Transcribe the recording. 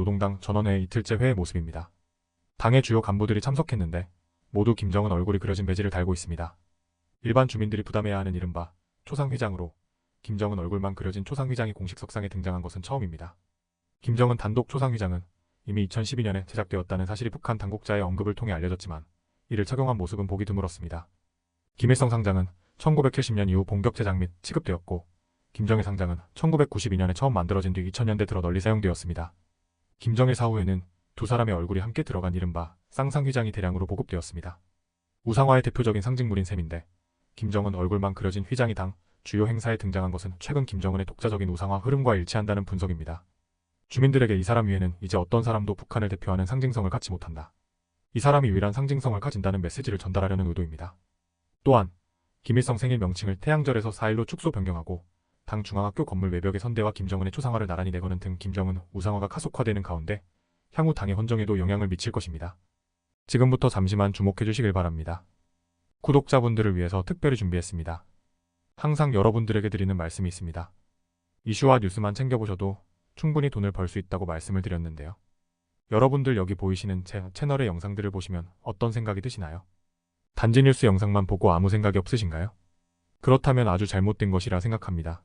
노동당 전원회 이틀째 회의 모습입니다. 당의 주요 간부들이 참석했는데 모두 김정은 얼굴이 그려진 배지를 달고 있습니다. 일반 주민들이 부담해야 하는 이른바 초상휘장으로 김정은 얼굴만 그려진 초상휘장이 공식 석상에 등장한 것은 처음입니다. 김정은 단독 초상휘장은 이미 2012년에 제작되었다는 사실이 북한 당국자의 언급을 통해 알려졌지만 이를 착용한 모습은 보기 드물었습니다. 김일성 상장은 1970년 이후 본격 제작 및 취급되었고 김정일 상장은 1992년에 처음 만들어진 뒤 2000년대 들어 널리 사용되었습니다. 김정일 사후에는 두 사람의 얼굴이 함께 들어간 이른바 쌍상휘장이 대량으로 보급되었습니다. 우상화의 대표적인 상징물인 셈인데 김정은 얼굴만 그려진 휘장이 당 주요 행사에 등장한 것은 최근 김정은의 독자적인 우상화 흐름과 일치한다는 분석입니다. 주민들에게 이 사람 위에는 이제 어떤 사람도 북한을 대표하는 상징성을 갖지 못한다. 이 사람이 유일한 상징성을 가진다는 메시지를 전달하려는 의도입니다. 또한 김일성 생일 명칭을 태양절에서 4일로 축소 변경하고 당 중앙학교 건물 외벽의 선대와 김정은의 초상화를 나란히 내거는 등 김정은 우상화가 가속화되는 가운데 향후 당의 헌정에도 영향을 미칠 것입니다. 지금부터 잠시만 주목해 주시길 바랍니다. 구독자분들을 위해서 특별히 준비했습니다. 항상 여러분들에게 드리는 말씀이 있습니다. 이슈와 뉴스만 챙겨보셔도 충분히 돈을 벌 수 있다고 말씀을 드렸는데요. 여러분들 여기 보이시는 제 채널의 영상들을 보시면 어떤 생각이 드시나요? 단지 뉴스 영상만 보고 아무 생각이 없으신가요? 그렇다면 아주 잘못된 것이라 생각합니다.